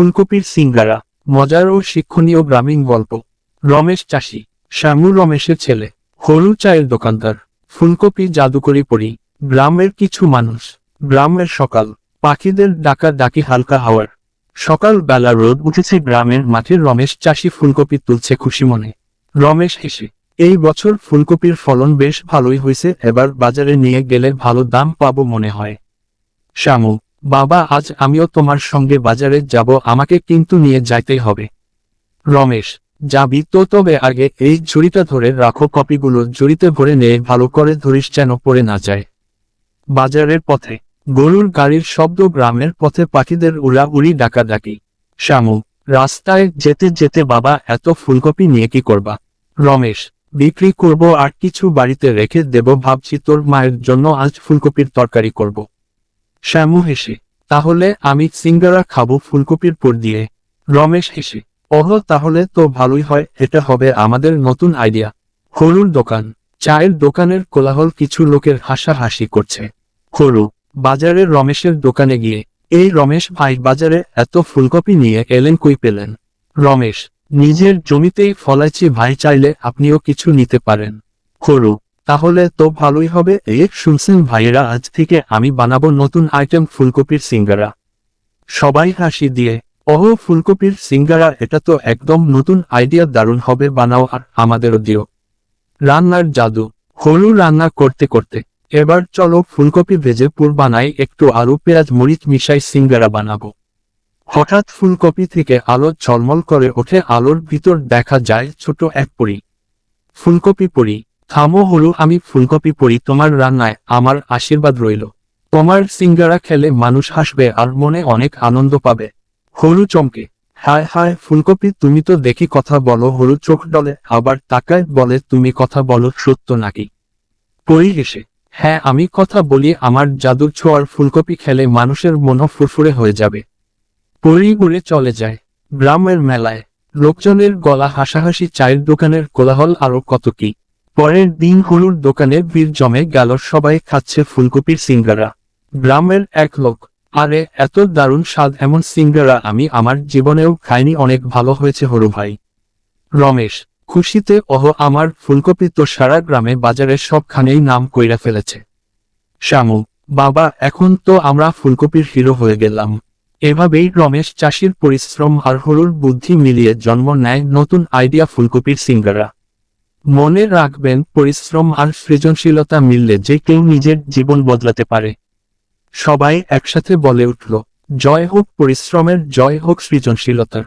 ফুলকপির সিঙ্গারা, মজার ও শিক্ষণীয় গ্রামীণ গল্প। রমেশ চাষি, শ্যামু রমেশের ছেলে, হলু চায়ের দোকানদার, ফুলকপি জাদুকরি পড়ি গ্রামের কিছু মানুষ, গ্রামের সকাল, পাখিদের ডাকা ডাকি হালকা হাওয়ার। সকাল বেলা রোদ উঠেছে গ্রামের মাঠে রমেশ চাষি ফুলকপি তুলছে খুশি মনে। রমেশ হেসে, এই বছর ফুলকপির ফলন বেশ ভালোই হয়েছে, এবার বাজারে নিয়ে গেলে ভালো দাম পাবো মনে হয়। শ্যামু বাবা, আজ আমিও তোমার সঙ্গে বাজারে যাব, আমাকে কিন্তু নিয়ে যাইতে হবে। রমেশ, যাবি তো তবে আগে এই ঝুড়িটা ধরে রাখো, কপিগুলো ঝুড়িতে ভরে নিয়ে ভালো করে ধরিস যেন পড়ে না যায়। বাজারের পথে, গরুর গাড়ির শব্দ গ্রামের পথে পাখিদের উড়া উড়ি ডাকা ডাকি শ্যামু, রাস্তায় যেতে যেতে বাবা, এত ফুলকপি নিয়ে কি করবা? রমেশ, বিক্রি করব আর কিছু বাড়িতে রেখে দেব, ভাবছি তোর মায়ের জন্য আজ ফুলকপির তরকারি করব। শ্যামু হেসে, তাহলে আমি সিঙ্গারা খাব ফুলকপির পুর দিয়ে। রমেশ হেসে, ওহ, তাহলে তো ভালোই হয়, এটা হবে আমাদের নতুন আইডিয়া। হরুর দোকান। চায়ের দোকানের কোলাহল কিছু লোকের হাসাহাসি করছে। হরু? বাজারে রমেশের দোকানে গিয়ে। এই রমেশ ভাই, বাজারে এত ফুলকপি নিয়ে এলেন কই পেলেন? রমেশ, নিজের জমিতেই ফলাইছি ভাই, চাইলে আপনিও কিছু নিতে পারেন। হরু? তাহলে তো ভালোই হবে। এই শুনছেন ভাইয়েরা, আজ থেকে আমি বানাবো নতুন আইটেম ফুলকপির সিঙ্গারা। সবাই হাসি দিয়ে, ওহ, ফুলকপির সিঙ্গারা, এটা তো একদম নতুন আইডিয়া দারুণ হবে, বানাও আর আমাদেরও দিও। রান্নার জাদু, হলু রান্না করতে করতে। এবার চলো ফুলকপি ভেজে পুর বানাই, একটু আলু, পেঁয়াজ, মরিচ মিশাই সিঙ্গারা বানাবো। হঠাৎ ফুলকপি থেকে আলো ঝলমল করে ওঠে, আলোর ভিতর দেখা যায় ছোট এক পরি। ফুলকপি পরি। থামো হলু, আমি ফুলকপি পরি, তোমার রান্নায় আমার আশীর্বাদ রইল। তোমার সিঙ্গারা খেলে মানুষ হাসবে আর মনে অনেক আনন্দ পাবে। হলু চমকে, হায় হায় ফুলকপি, তুমি তো দেখি কথা বলো, হলু চোখ ডলে, আবার তাকায় বলে, তুমি কথা বলো, সত্য নাকি? পরি হেসে হ্যাঁ আমি কথা বলি, আমার জাদুর ছোঁয়ার ফুলকপি খেলে মানুষের মনও ফুরফুরে হয়ে যাবে। পরি উড়ে চলে যায়, গ্রামের মেলায়, লোকজনের গলা হাসাহাসি, চায়ের দোকানের কোলাহল আরও কত কি। পরের দিন হলুর দোকানে ভিড় জমে গেল সবাই খাচ্ছে ফুলকপির সিঙ্গারা। গ্রামের এক লোক, আরে, এত দারুণ স্বাদ, এমন সিঙ্গারা আমি আমার জীবনেও খাইনি, অনেক ভালো হয়েছে হরু ভাই। রমেশ, খুশিতে, ওহ, আমার ফুলকপি তো সারা গ্রামে বাজারে সবখানেই নাম কইরা ফেলেছে। শ্যামু, বাবা, এখন তো আমরা ফুলকপির হিরো হয়ে গেলাম। এভাবেই রমেশ চাষির পরিশ্রম আর হরুর বুদ্ধি মিলিয়ে জন্ম নেয় নতুন আইডিয়া ফুলকপির সিঙ্গারা। মনে রাখবেন, পরিশ্রম আর সৃজনশীলতা মিললে যে কেউ নিজের জীবন বদলাতে পারে। সবাই একসাথে বলে উঠল, জয় হোক পরিশ্রমের, জয় হোক সৃজনশীলতার।